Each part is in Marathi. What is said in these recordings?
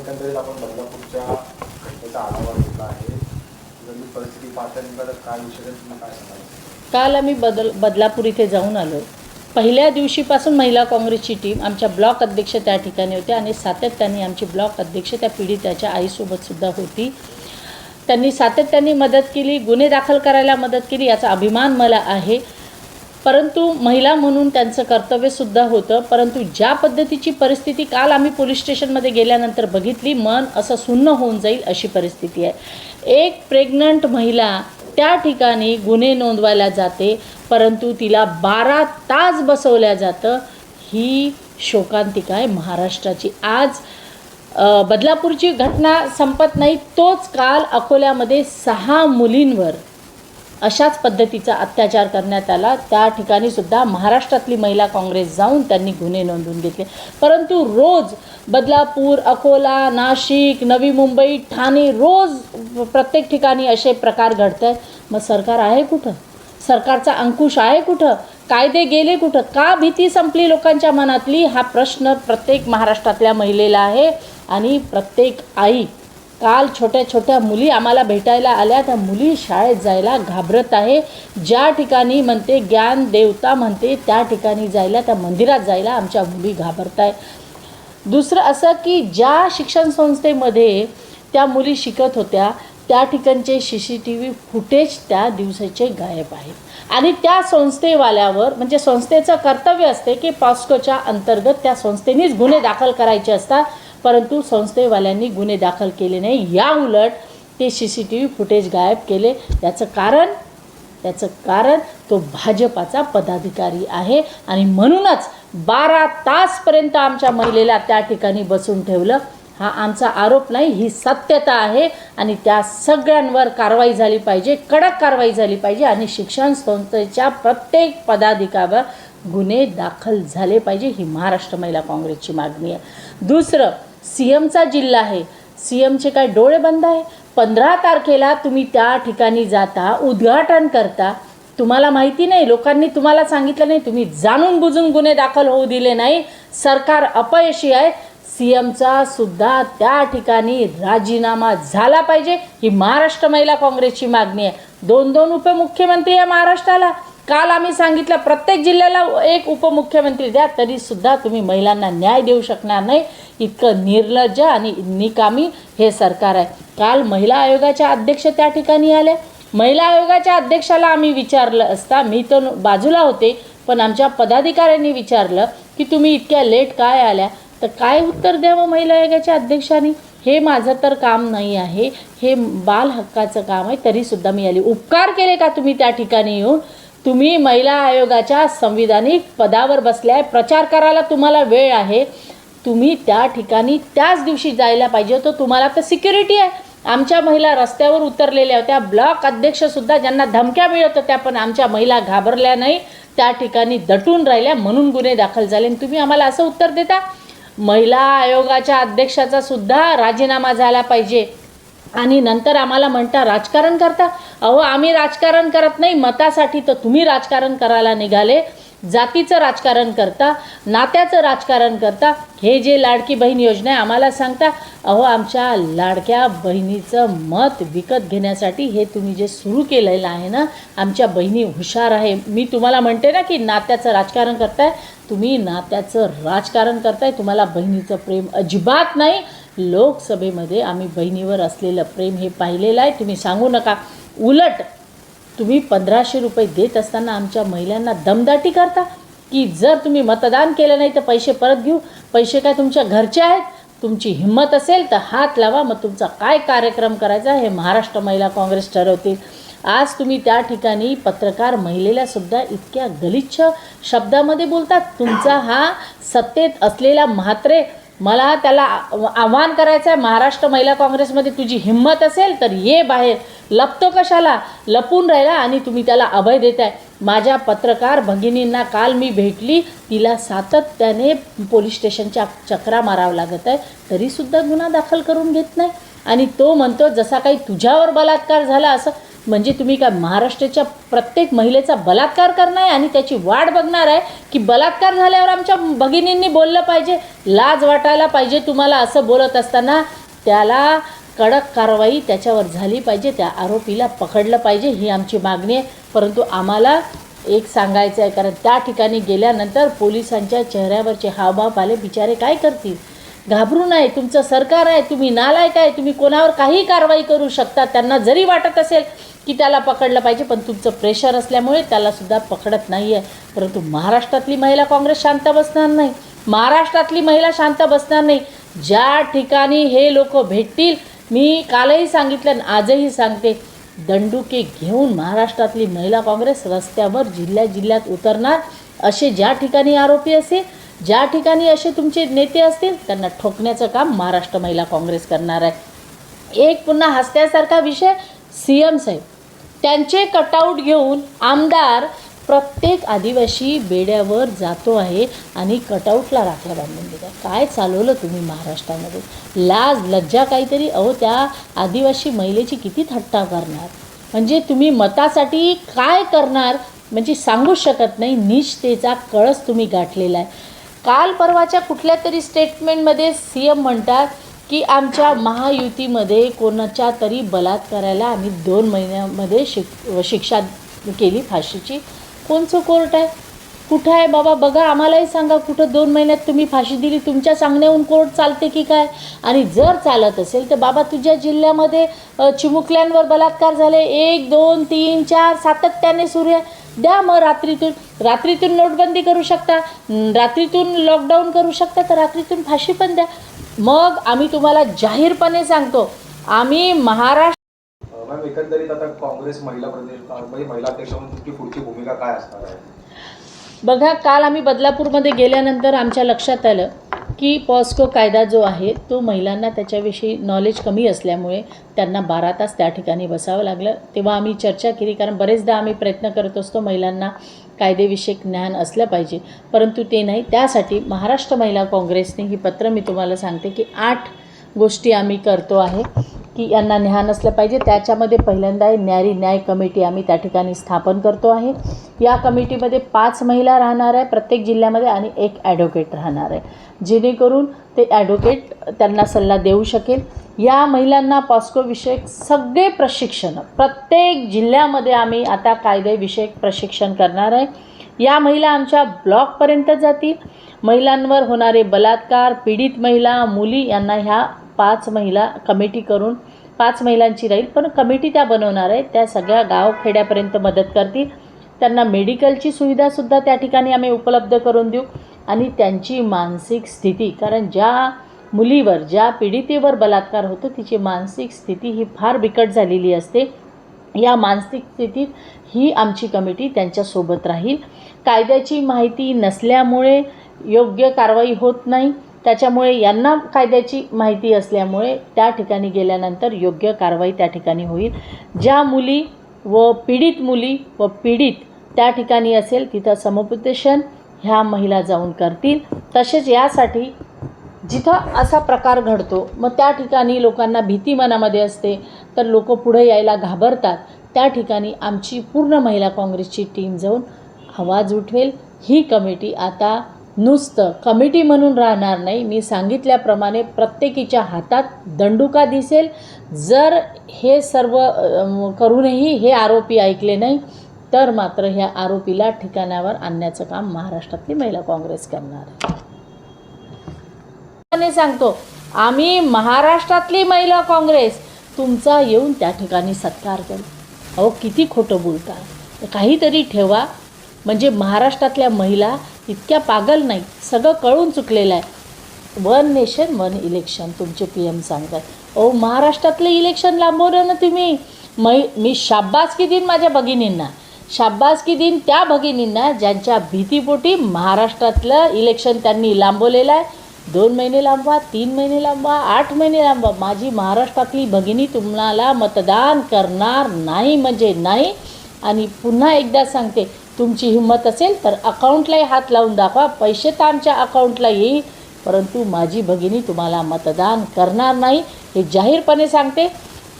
एकंदरीत आपण बदलापूरच्या घटनेचा आढावा घेतला आहे. परिस्थिती पाहता काय विषय तुम्ही काय सांगाल? काल आम्ही बदल बदलापूर इथे जाऊन आलो. पहिल्या दिवशीपासून महिला काँग्रेसची टीम आमच्या ब्लॉक अध्यक्ष त्या ठिकाणी होत्या आणि सातत्याने आमची ब्लॉक अध्यक्ष त्या पीडिताच्या आईसोबतसुद्धा होती. त्यांनी सातत्याने मदत केली गुन्हे दाखल करायला मदत केली याचा अभिमान मला आहे. परंतु महिला म्हणून त्यांचं कर्तव्यसुद्धा होतं. परंतु ज्या पद्धतीची परिस्थिती काल आम्ही पोलीस स्टेशनमध्ये गेल्यानंतर बघितली मन असं सुन्न होऊन जाईल अशी परिस्थिती आहे. एक प्रेग्नंट महिला त्या ठिकाणी गुन्हे नोंदवायला जाते परंतु तिला बारा तास बसवल्या जातं. ही शोकांतिका आहे महाराष्ट्राची. आज बदलापूरची घटना संपत नाही तोच काल अकोल्यामध्ये सहा मुलींवर अशाच पद्धतीचा अत्याचार करण्यात आला. त्या ठिकाणी सुद्धा महाराष्ट्रातली महिला काँग्रेस जाऊन त्यांनी गुन्हे नोंदवून घेतले. परंतु रोज बदलापूर अकोला नाशिक नवी मुंबई ठाणे रोज प्रत्येक ठिकाणी असे प्रकार घडत आहेत मग सरकार आहे कुठं? सरकारचा अंकुश आहे कुठं? कायदे गेले कुठं? का भीती संपली लोकांच्या मनातली? हा प्रश्न प्रत्येक महाराष्ट्रातल्या महिलेला आहे आणि प्रत्येक आई काल छोट्या छोट्या मुली आम्हाला भेटायला आल्या. त्या मुली शाळेत जायला घाबरत आहे. ज्या ठिकाणी म्हणते ज्ञान देवता म्हणते त्या ठिकाणी जायला त्या मंदिरात जायला आमच्या मुली घाबरत आहे दुसरं असं की ज्या शिक्षण संस्थेमध्ये त्या मुली शिकत होत्या त्या ठिकाणचे C C T V footage त्या दिवसाचे गायब आहेत आणि त्या संस्थेवाल्यावर म्हणजे संस्थेचं कर्तव्य असते की पॉस्कोच्या अंतर्गत त्या संस्थेनेच गुन्हे दाखल करायचे असतात. परंतु संस्थेवाल्यांनी गुन्हे दाखल केले नाही. या उलट ते C C T V footage गायब केले. याचं कारण त्याचं कारण तो भाजपाचा पदाधिकारी आहे आणि म्हणूनच बारा तासपर्यंत आमच्या महिलेला त्या ठिकाणी बसून ठेवलं. हा आमचा आरोप नाही ही सत्यता आहे आणि त्या सगळ्यांवर कारवाई झाली पाहिजे कडक कारवाई झाली पाहिजे आणि शिक्षण संस्थेच्या प्रत्येक पदाधिकाऱ्यावर गुन्हे दाखल झाले पाहिजे ही महाराष्ट्र महिला काँग्रेसची मागणी आहे. दुसरं सी एमचा जिल्हा आहे. सी एमचे काय डोळे बंद आहे? पंधरा तारखेला तुम्ही त्या ठिकाणी जाता उद्घाटन करता. तुम्हाला माहिती नाही लोकांनी तुम्हाला सांगितलं नाही तुम्ही जाणून बुजून गुन्हे दाखल होऊ दिले नाही. सरकार अपयशी आहे. सी एमचा सुद्धा त्या ठिकाणी राजीनामा झाला पाहिजे ही महाराष्ट्र महिला काँग्रेसची मागणी आहे. दोन दोन उपमुख्यमंत्री आहे महाराष्ट्राला. काल आम्ही सांगितलं प्रत्येक जिल्ह्याला एक उपमुख्यमंत्री द्या तरीसुद्धा तुम्ही महिलांना न्याय देऊ शकणार नाही. इतकं निर्लज्ज आणि निकामी हे सरकार आहे. काल महिला आयोगाच्या अध्यक्ष त्या ठिकाणी आल्या. महिला आयोगाच्या अध्यक्षाला आम्ही विचारलं असता मी तर बाजूला होते पण आमच्या पदाधिकाऱ्यांनी विचारलं की तुम्ही इतक्या लेट काय आल्या? तर काय उत्तर द्यावं महिला आयोगाच्या अध्यक्षांनी? हे माझं तर काम नाही आहे. हे बाल हक्काचं काम आहे तरीसुद्धा मी आली उपकार केले का तुम्ही त्या ठिकाणी येऊन? तुम्ही महिला आयोगाच्या संविधानिक पदावर बसल्या आहे प्रचार करायला तुम्हाला वेळ आहे. तुम्ही त्या ठिकाणी त्याच दिवशी जायला पाहिजे तो तुम्हाला तर सिक्युरिटी आहे. आमच्या महिला रस्त्यावर उतरलेल्या होत्या. ब्लॉक अध्यक्षसुद्धा ज्यांना धमक्या मिळत होत्या पण आमच्या महिला घाबरल्या नाही. त्या ठिकाणी दटून राहिल्या म्हणून गुन्हे दाखल झाले आणि तुम्ही आम्हाला असं उत्तर देता? महिला आयोगाच्या अध्यक्षाचा सुद्धा राजीनामा झाला पाहिजे. आणि नंतर आम्हाला म्हणता राजकारण करता? अहो आम्ही राजकारण करत नाही मतासाठी तर तुम्ही राजकारण करायला निघाले. जातीचं राजकारण करता नात्याचं राजकारण करता. हे जे लाडकी बहीण योजना आहे आम्हाला सांगता अहो आमच्या लाडक्या बहिणीचं मत विकत घेण्यासाठी हे तुम्ही जे सुरू केलेलं आहे ना आमच्या बहिणी हुशार आहे. मी तुम्हाला म्हणते ना की नात्याचं राजकारण करताय तुम्ही नात्याचं राजकारण करताय तुम्हाला बहिणीचं प्रेम अजिबात नाही. लोकसभेमध्ये आम्ही बहिणीवर असलेलं प्रेम हे पाहिलेलं आहे. तुम्ही सांगू नका. उलट तुम्ही पंधराशे रुपये देत असताना आमच्या महिलांना दमदाटी करता? की जर तुम्ही मतदान केलं नाही तर पैसे परत घेऊ? पैसे काय तुमच्या घरचे आहेत? तुमची हिंमत असेल तर हात लावा. मग तुमचा काय कार्यक्रम करायचा हे महाराष्ट्र महिला काँग्रेस ठरवतील. आज तुम्ही त्या ठिकाणी पत्रकार महिलेला सुद्धा इतक्या गलिच्छ शब्दामध्ये बोलतात. तुमचा हा सत्तेत असलेला म्हात्रे मला त्याला आव्हान करायचं आहे महाराष्ट्र महिला काँग्रेसमध्ये तुझी हिंमत असेल तर ये बाहेर. लपतो कशाला? लपून राहिला आणि तुम्ही त्याला अभय देताय. माझ्या पत्रकार भगिनींना काल मी भेटली तिला सातत्याने पोलीस स्टेशनच्या चक्रा मारावं लागत आहे तरीसुद्धा गुन्हा दाखल करून घेत नाही. आणि तो म्हणतो जसा काही तुझ्यावर बलात्कार झाला असं म्हणजे तुम्ही काय महाराष्ट्राच्या प्रत्येक महिलेचा बलात्कार करणार आहे आणि त्याची वाट बघणार आहे की बलात्कार झाल्यावर आमच्या भगिनींनी बोललं पाहिजे लाज वाटायला पाहिजे तुम्हाला असं बोलत असताना त्याला कडक कारवाई त्याच्यावर झाली पाहिजे त्या आरोपीला पकडलं पाहिजे ही आमची मागणी आहे. परंतु आम्हाला एक सांगायचं आहे कारण त्या ठिकाणी गेल्यानंतर पोलिसांच्या चेहऱ्यावरचे हावभाव आले बिचारे काय करतील? घाबरू नये तुमचं सरकार आहे तुम्ही नालायक आहे तुम्ही कोणावर काही कारवाई करू शकता. त्यांना जरी वाटत असेल की त्याला पकडलं पाहिजे पण तुमचं प्रेशर असल्यामुळे त्यालासुद्धा पकडत नाही आहे परंतु महाराष्ट्रातली महिला काँग्रेस शांत बसणार नाही. महाराष्ट्रातली महिला शांत बसणार नाही. ज्या ठिकाणी हे लोक भेटतील मी कालही सांगितलं आणि आजही सांगते दंडुके घेऊन महाराष्ट्रातली महिला काँग्रेस रस्त्यावर जिल्ह्या जिल्ह्यात उतरणार असे ज्या ठिकाणी आरोपी असेल ज्या ठिकाणी असे तुमचे नेते असतील त्यांना ठोकण्याचं काम महाराष्ट्र महिला काँग्रेस करणार आहे. एक पुन्हा हसण्यासारखा विषय सी एम साहेब. त्यांचे कटआउट घेऊन आमदार प्रत्येक आदिवासी बेड्यावर जातो आहे आणि कटआउटला राख्या बांधून देतात काय चालवलं तुम्ही महाराष्ट्रामध्ये? लाज लज्जा काहीतरी? अहो त्या आदिवासी महिलेची किती थट्टा करणार? म्हणजे तुम्ही मतासाठी काय करणार? म्हणजे सांगूच शकत नाही. निष्ठेचा कळस तुम्ही गाठलेला आहे. काल परवाच्या कुठल्या तरी स्टेटमेंटमध्ये सी एम म्हणतात की आमच्या महायुतीमध्ये कोणाच्या तरी बलात्काराला आम्ही दोन महिन्यामध्ये शिक शिक्षा केली फाशीची. कोणचं कोर्ट आहे? कुठं आहे बाबा? बघा आम्हालाही सांगा कुठं दोन महिन्यात तुम्ही फाशी दिली तुमच्या सांगण्याहून कोर्ट चालते की काय? आणि जर चालत असेल तर बाबा तुझ्या जिल्ह्यामध्ये चिमुकल्यांवर बलात्कार झाले. एक दोन तीन चार सातत्याने सुरू आहे. द्या मग रात्रीतून. रात्रीतून नोटबंदी करू शकता. रात्रीतून लॉकडाऊन करू शकता तर रात्रीतून फाशी पण द्या. मग आम्ही तुम्हाला जाहीरपणे सांगतो आम्ही महाराष्ट्र एकंदरीत आता काँग्रेस महिला प्रदेश महिला अध्यक्ष म्हणून पुढची भूमिका काय असणार आहे? बघा काल आम्ही बदलापूरमध्ये गेल्यानंतर आमच्या लक्षात आलं की पॉस्को कायदा जो आहे तो महिलांना त्याच्याविषयी नॉलेज कमी असल्यामुळे त्यांना बारा तास त्या ठिकाणी बसावं लागलं. तेव्हा आम्ही चर्चा केली कारण बरेचदा आम्ही प्रयत्न करत असतो महिलांना कायदेविषयक ज्ञान असलं पाहिजे. परंतु ते नाही. त्यासाठी महाराष्ट्र महिला काँग्रेसने ही पत्र मी तुम्हाला सांगते की आठ गोष्टी आम्ही करतो आहे. की यांना ज्ञान असलं पाहिजे. त्याच्यामध्ये पहिल्यांदा आहे न्यारी न्याय कमिटी आम्ही त्या ठिकाणी स्थापन करतो आहे. या कमिटीमध्ये पाच महिला राहणार आहे प्रत्येक जिल्ह्यामध्ये आणि एक ॲडव्होकेट राहणार आहे. जेणेकरून ते ॲडव्होकेट त्यांना सल्ला देऊ शकेल. या महिलांना पॉस्कोविषयक सगळे प्रशिक्षण प्रत्येक जिल्ह्यामध्ये आम्ही आता कायदेविषयक प्रशिक्षण करणार आहे. या महिला आमच्या ब्लॉकपर्यंत जातील. महिलांवर होणारे बलात्कार पीडित महिला मुली यांना ह्या पाच महिला कमिटी करून पाच महिलांची राहील पण कमिटी त्या बनवणार आहे. त्या सगळ्या गावखेड्यापर्यंत मदत करतील. त्यांना मेडिकलची सुविधासुद्धा त्या ठिकाणी आम्ही उपलब्ध करून देऊ. आणि त्यांची मानसिक स्थिती कारण ज्या मुलीवर ज्या पीडितेवर बलात्कार होतो तिची मानसिक स्थिती ही फार बिकट झालेली असते. या मानसिक स्थितीत ही आमची कमिटी त्यांच्यासोबत राहील. कायद्याची माहिती नसल्यामुळे योग्य कारवाई होत नाही. त्याच्यामुळे यांना कायद्याची माहिती असल्यामुळे त्या ठिकाणी गेल्यानंतर योग्य कारवाई त्या ठिकाणी होईल. ज्या मुली व पीडित मुली व पीडित त्या ठिकाणी असेल तिथं समुपदेशन ह्या महिला जाऊन करतील. तसेच यासाठी जिथं असा प्रकार घडतो मग त्या ठिकाणी लोकांना भीती मनामध्ये असते तर लोक पुढे यायला घाबरतात. त्या ठिकाणी आमची पूर्ण महिला काँग्रेसची टीम जाऊन आवाज उठवेल. ही कमिटी आता नुसतं कमिटी म्हणून राहणार नाही. मी सांगितल्याप्रमाणे प्रत्येकीच्या हातात दंडुका दिसेल. जर हे सर्व करूनही हे आरोपी ऐकले नाही तर मात्र ह्या आरोपीला ठिकाणावर आणण्याचं काम महाराष्ट्रातली महिला काँग्रेस करणार आहे. सांगतो आम्ही महाराष्ट्रातली महिला काँग्रेस. तुमचा येऊन त्या ठिकाणी सत्कार करू. अहो किती खोटं बोलता. काहीतरी ठेवा. म्हणजे महाराष्ट्रातल्या महिला इतक्या पागल नाही. सगळं कळून चुकलेलं आहे. वन नेशन वन इलेक्शन तुमचे पी एम सांगतात. अहो महाराष्ट्रातलं इलेक्शन लांबवलं ना तुम्ही? मै मी शाब्बासकी दिन माझ्या भगिनींना. शाब्बासकी दिन त्या भगिनींना ज्यांच्या भीतीपोटी महाराष्ट्रातलं इलेक्शन त्यांनी लांबवलेलं आहे. दोन महिने लांबवा तीन महिने लांबवा आठ महिने लांबवा. माझी महाराष्ट्रातली भगिनी तुम्हाला मतदान करणार नाही म्हणजे नाही. आणि पुन्हा एकदा सांगते तुमची हिंमत असेल तर अकाउंटलाही हात लावून दाखवा. पैसे तर आमच्या अकाउंटला येईल परंतु माझी भगिनी तुम्हाला मतदान करणार नाही हे जाहीरपणे सांगते.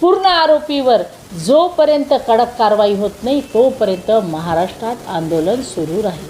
पूर्ण आरोपीवर जोपर्यंत कडक कारवाई होत नाही तोपर्यंत महाराष्ट्रात आंदोलन सुरू राहील.